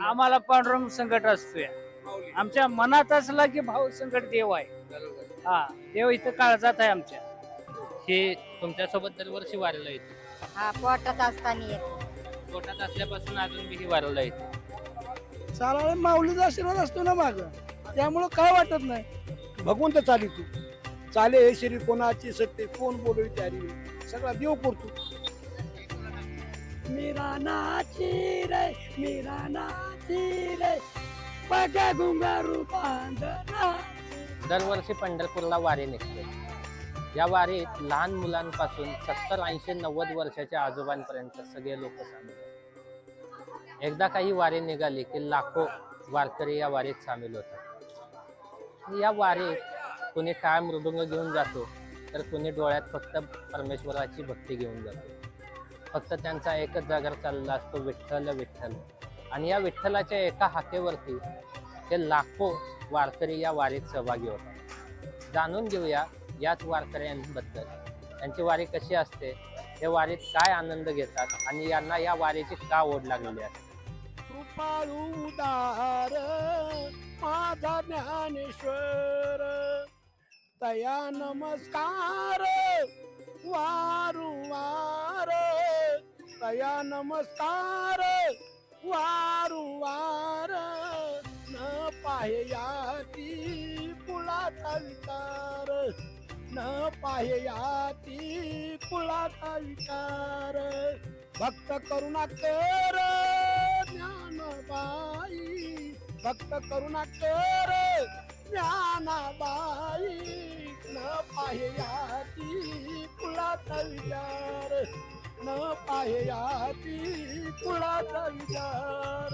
आम्हाला पांडुरंग संकट असतोय. आमच्या मनात असला की भाऊ संकट देव आहे. हा देव इथं काळजात आहे आमच्या. हे तुमच्यासोबत दरवर्षी वारीला येते हा पोटात असताना येते पोटात असल्यापासून अजून बी ही वारीला येते चालायला माऊलीचा आशीर्वाद असतो ना माग. त्यामुळं काय वाटत नाही. भगवंत चाली तू. चाले हे शरीर कोणाची सत्य कोण बोलवी त्यारी. सगळा देव करतो. मेरा नाची रे मेरा नाची रे. बघा गुंगारू बांधना दरवर्षी पंढरपूरला वारी निघते. या वारीत लहान मुलांपासून सत्तर ऐंशी नव्वद वर्षाच्या आजोबांपर्यंत सगळे लोक सामील एकदा काही वारी निघाली की लाखो वारकरी या वारीत सामील होतात. या वारीत कुणी काय मृदुंग घेऊन जातो तर कुणी डोळ्यात फक्त परमेश्वराची भक्ती घेऊन जातो. फक्त त्यांचा एकच जागर चालला असतो विठ्ठल विठ्ठल. आणि या विठ्ठलाच्या एका हाकेवरती ते लाखो वारकरी या वारीत सहभागी होतात. जाणून घेऊया याच वारकऱ्यांबद्दल. त्यांची वारी कशी असते? हे वारीत काय आनंद घेतात? आणि यांना या वारीची का ओढ लागलेली आहे? कृपाळू उदार माझा ज्ञानेश्वर. तया नमस्कार वारुवार. तया नमस्कार. वारुवार न पाहयाती कुळाचा विचार न पाहयाती कुळाचा विचार भक्त करुणा कर ज्ञानबाई. भक्त करुणा कर ज्ञानाबाई. न पाहयाती कुळाचा विचार न पाहयाती कुळाचा विचार.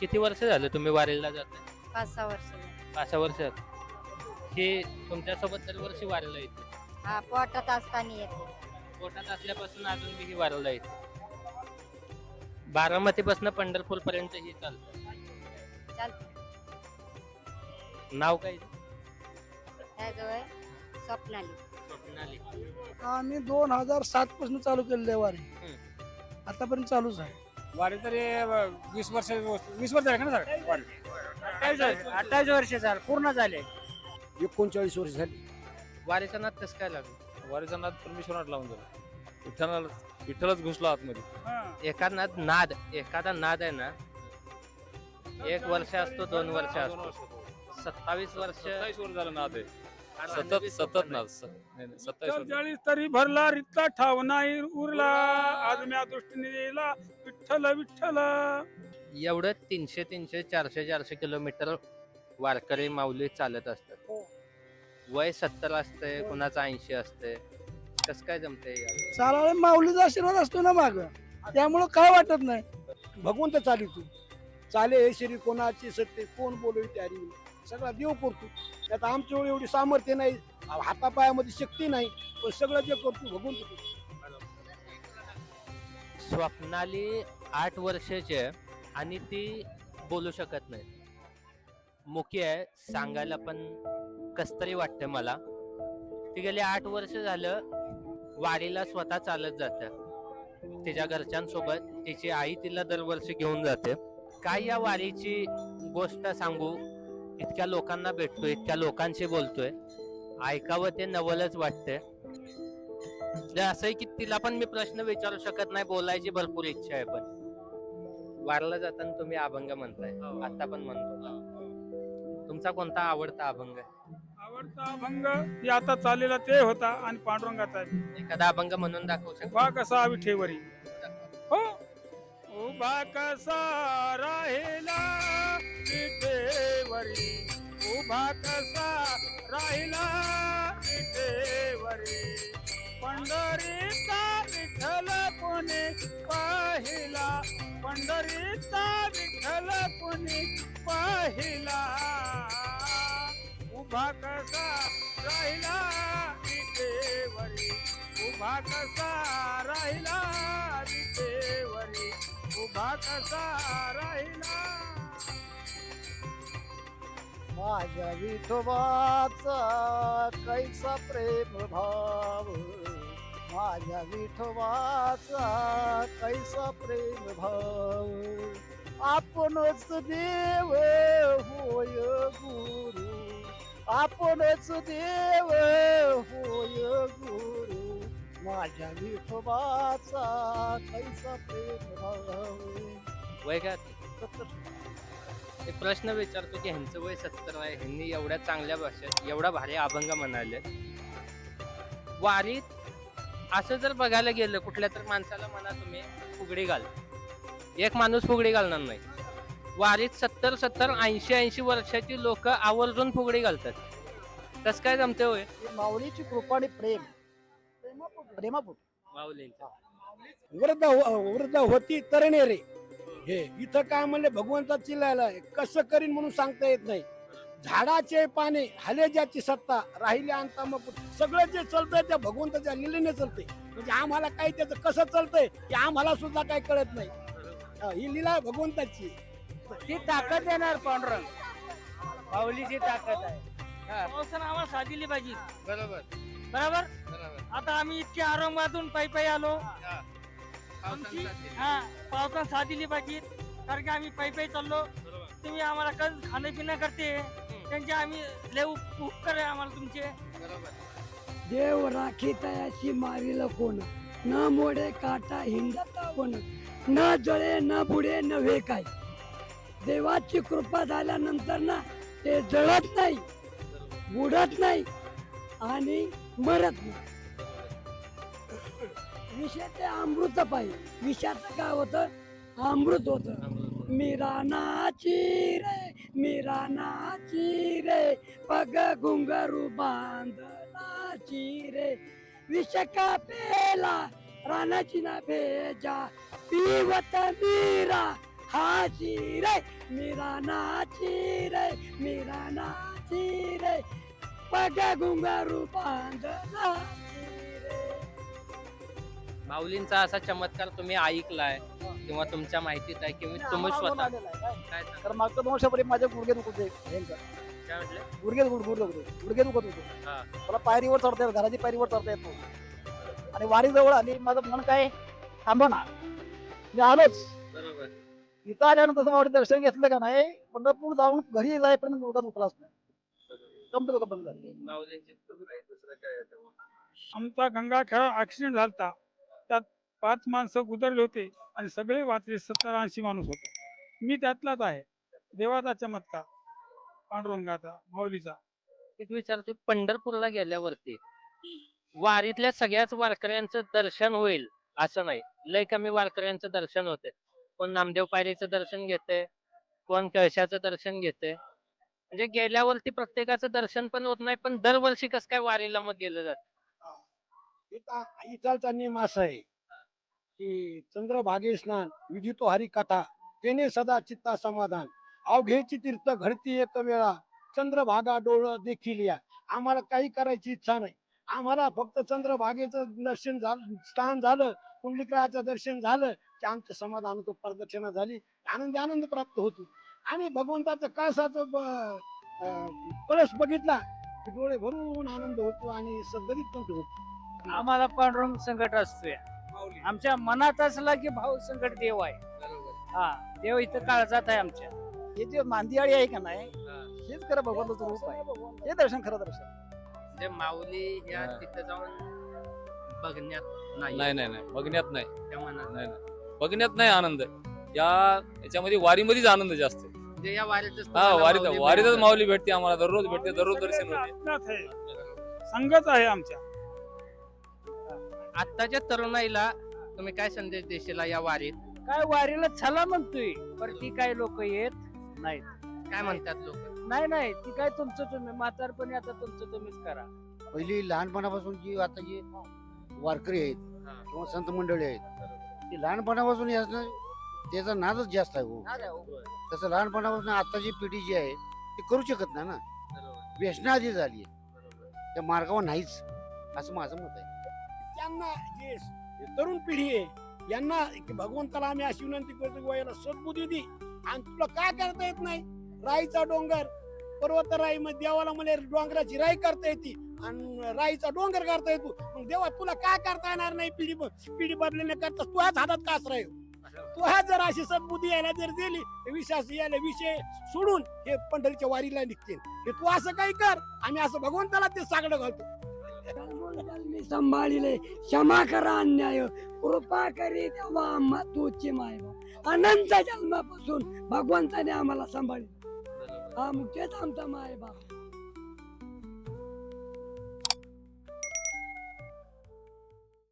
किती वर्ष झालं तुम्ही वारीला जाता पाच सहा वर्ष झाली. पाच सहा वर्षात हे तुमच्यासोबत दरवर्षी वारीला येते. हा पोटात असताना येते. पोटात असल्यापासून अजून बी ही वारीला येते. बारामतीपासून पंढरपूर पर्यंत ही चालतं. चालते. नाव काय? त्याजवळ स्वप्नाली. आम्ही दोन हजार सात पासून चालू केलेली आहे वारी. आतापर्यंत चालूच आहे. वारी तरी वीस वर्ष वीस वर्ष झाले का ना सर? वारी. अठ्ठावीस अठ्ठावीस वर्ष झालं पूर्ण झाले. एकोणचाळीस वर्ष झाली. वारीचा नाद कसं काय लागलं? वारीचा नाद परमेश्वरात लावून झाला विठ्ठलाला विठ्ठलच घुसला आतमध्ये. एखादा नाद एखादा नाद आहे ना एक वर्ष असतो दोन वर्ष असतो. सत्तावीस वर्ष सत्तावीस वर्ष झालं नाद आहे. सतत सतत सोपं नाद स- नाही, नाही, सत्तावीस वर्ष. चाळीस तरी भरला रित्ता ठाव नाही उरला. आज म्या दृष्टीने येला विठ्ठल विठ्ठल. एवढं तीनशे तीनशे चारशे चारशे किलोमीटर वारकरी माऊली चालत असतात. वय सत्तर असते कुणाचं ऐंशी असते कसं काय जमते चालायला माऊलीचा आशीर्वाद असतो ना माग. त्यामुळं काय वाटत नाही. भगवंत चाली तू. चाले हे शरीर कोणाची सत्य कोण बोलवी त्यारी. सगळा देव करतो. त्यात आमच्या एवढी सामर्थ्य नाही हातापायामध्ये शक्ती नाही पण सगळं जे करतो भगून स्वप्नाली आठ वर्षाची आहे आणि ती बोलू शकत नाही. मुकी आहे सांगायला पण कस तरी वाटतं मला. ती गेली आठ वर्ष झालं वारीला स्वतः चालत जातं. तिच्या घरच्यांसोबत तिची आई तिला दरवर्षी घेऊन जाते. काय या वारीची गोष्ट सांगू? इतक्या लोकांना भेटतोय इतक्या लोकांशी बोलतोय. ऐकावं ते नवलच वाटतंय. म्हणजे असं की तिला पण मी प्रश्न विचारू शकत नाही बोलायची भरपूर इच्छा आहे पण. वारला जाताना तुम्ही अभंग म्हणताय आता पण म्हणतो. तुमचा कोणता आवडता अभंग? आवडता अभंग हे आता चाललेला ते होता आणि पांडुरंगाचा. एखादा अभंग म्हणून दाखवू शकता? उभा कसा विठेवरी? हो. उभा कसा राहिला विठेवरी उभा कसा राहिला विठेवरी पंढरीचा विठ्ठल कोणी पाहिला? पंढरीचा विठ्ठल कोणी पाहिला? उभा कसा राहिला विठेवरी उभा कसा राहिला विठेवरी उभा कसा राहिला माझ्या विठोबाचा कैसा प्रेम भाव? माझ्या विठोबाचा कैसा प्रेम भाव? आपणच देव होय गुरु. आपणच देव होय गुरु. माझ्या विठोबाचा कैसा प्रेम भाव? वैगात एक प्रश्न विचारतो की ह्यांचं वय सत्तर आहे ह्यांनी एवढ्या चांगल्या भाषेत एवढा भारी अभंग म्हणाले. वारीत असं जर बघायला गेलं कुठल्या तर माणसाला म्हणा तुम्ही फुगडी घाल. एक माणूस फुगडी घालणार नाही. वारीत सत्तर सत्तर ऐंशी ऐंशी वर्षाची लोक आवर्जून फुगडी घालतात. कसं काय जमते होय? माऊलीची कृपा आणि प्रेम. प्रेमापूर माऊलींचं. वृद्ध वृद्ध होती तरणे रे हे इथं काय म्हणले भगवंता चिल्लायला कसं करीन म्हणून सांगता येत नाही. झाडाचे पाने हले ज्याची सत्ता राहिले अंता मग सगळं जे चालतंय त्या भगवंताच्या लिलेने चालतंय. म्हणजे आम्हाला काही त्याचं कसं चालतंय ते आम्हाला सुद्धा काही कळत नाही. हा, लीला भगवंताची. ती ताकद देणार पांडुरंग. माऊलीची ताकद आहे. पावसानं आम्हाला साथ दिली पाहिजे. बरोबर. बरोबर? आता आम्ही इतके औरंगाबादून पायी पायी आलो. आमची हा पावसानं साथ दिली पाहिजे. कारण की आम्ही पायी पायी चाललो. तुम्ही आम्हाला कधी खाणं पिणं करते त्यांचे आम्ही लय उप- उपकार आहे आम्हाला तुमचे. देव राखी तयाशी मारील कोण? न मोडे काटा हिंडता कोण? न जळे न बुडे नव्हे काय? देवाची कृपा झाल्यानंतर ना ते जळत नाही बुडत नाही आणि मरत नाही. विषय ते अमृत पाहिजे. विषाचं काय होतं? अमृत होतं. मिरानाची रे मिरानाची रे पग घुंगरू बांधनाची रे. विष का पेला रानाची ना भेजा पिवत मीरा हाची रे मीरा नाची रे मीरा नाची रे. पग घुंगरू बांधनाची माऊलींचा असा चमत्कार तुम्ही ऐकलाय किंवा तुमच्या माहितीत आहे किंवा तुम्ही स्वतः? काय? सांगा? तर मागच्या दोन वर्षापूर्वी माझे गुडघे दुखत होते भयंकर. काय म्हटलं? गुडघे दुखत गुडघे दुखत गुडघे दुखत होते. हा. मला पायरीवर चढता येत घराची पायरीवर चढता येत नव्हतं. आणि वारी जवळ आली माझं मन काय? थांबा ना. मी आलोच. बरोबर. इथं आल्यानंतर तसं वाटतं दर्शन घेतलं का नाही? पंढरपूर जाऊन घरी जाईपर्यंत गुडघा दुखलाच नाही कंपनी का बंद झाली. माऊलींची दुसरं काय आहे तेव्हा? आमचा गंगाखेळा ऍक्सिडेंट झालता. त्यात पाच माणसं गुदरले होते आणि सगळे वाचले सत्तर ऐंशी माणूस होते. मी त्यातलाच आहे. देवाचा चमत्कार पांडुरंगाचा माऊलीचा. एक विचारतो पंढरपूरला गेल्यावरती वारीतल्या सगळ्याच वारकऱ्यांचं दर्शन होईल असं नाही. लय कमी वारकऱ्यांचं दर्शन होते. कोण नामदेव पायरीचं दर्शन घेते कोण कळशाचं दर्शन घेते म्हणजे गेल्यावरती प्रत्येकाचं दर्शन पण होत नाही पण दरवर्षी कसं काय वारीला मग गेलं जात? इथं- इथालचा नियम असा आहे. की चंद्रभागे स्नान विजितो हरी कथा तेने सदा चित्ता समाधान अवघेची तीर्थ घडती एक वेळा. चंद्रभागा डोळ देखील या. आम्हाला काही करायची इच्छा नाही. आम्हाला फक्त चंद्रभागेचं दर्शन झालं स्नान झालं कुंडलिकाचं दर्शन झालं की आमचं समाधान होतो प्रदक्षिणा झाली आनंदी आनंद प्राप्त होतो. आणि भगवंताचं कासाचं ब- कळस बघितला की डोळे भरून आनंद होतो आणि सद्गतीत पण होतो. आम्हाला पांडुरंग संकट असतोय. आमच्या मनात असला की भाऊ संकट देव आहे. हा देव इथं काळजात आहे आमच्या. हे जे मांदियाळी आहे का नाही हा. हेच खरं भगवंताचं रूप आहे. हे दर्शन खरं दर्शन. म्हणजे माऊली या तिथं जाऊन बघण्यात नाही नाही नाही नाही. बघण्यात नाही. त्या मनात. नाही नाही. बघण्यात नाही आनंद. या याच्यामध्ये वारीमध्येच आनंद जास्त आहे. म्हणजे या वारीतच हा तुम्हाला वारीत माऊली वारीतच. माऊली भेटते आम्हाला. दररोज भेटते दररोज दर्शन होते. संगत आहे आमच्या. आत्ताच्या तरुणाईला तुम्ही काय संदेश देशील या वारीत? काय वारीला छला म्हणतोय पण ती काय लोक येत नाहीत. काय म्हणतात लोक? नाही नाही ती काय तुमचं तुम्ही म्हातारपणी आता तुमचं तुम्हीच करा. पहिली लहानपणापासून जी आता जी वारकरी आहेत हा. किंवा संत मंडळी आहेत ती लहानपणापासून याचं त्याचा नादच जास्त आहे हो. तसं लहानपणापासून आताची पिढी जी आहे ती करू शकत नाही ना. व्यसनाआधी झाली त्या मार्गावर नाहीच असं माझं मत आहे. त्यांना जे तरुण पिढी आहे यांना की भगवंताला आम्ही अशी विनंती करतो की याला सद्बुद्धी दे. आणि तुला काय करता येत नाही? राईचा डोंगर पर्वत राई मध्ये देवाला म्हणे डोंगराची राई करता येते. आणि राईचा डोंगर करता येतो. मग देवा तुला काय करता येणार नाही पिढी पिढी बदलण्याकरता तू ह्याच हातात कास राहील तू ह्या जर अशी सद्बुद्धी यायला जर दिली विश्वास यायला विषय सोडून हे पंढरीच्या वारीला निघतील. हे तू असं काही कर. आम्ही असं भगवंताला ते सागडं घालतो. मी सांभाळिले क्षमा करा अन्याय. कृपा करी देवा आम्हा तूची माय अनंत जन्मापासून भगवंताने आम्हाला सांभाळले हा मुख्यच आमचा माय बाप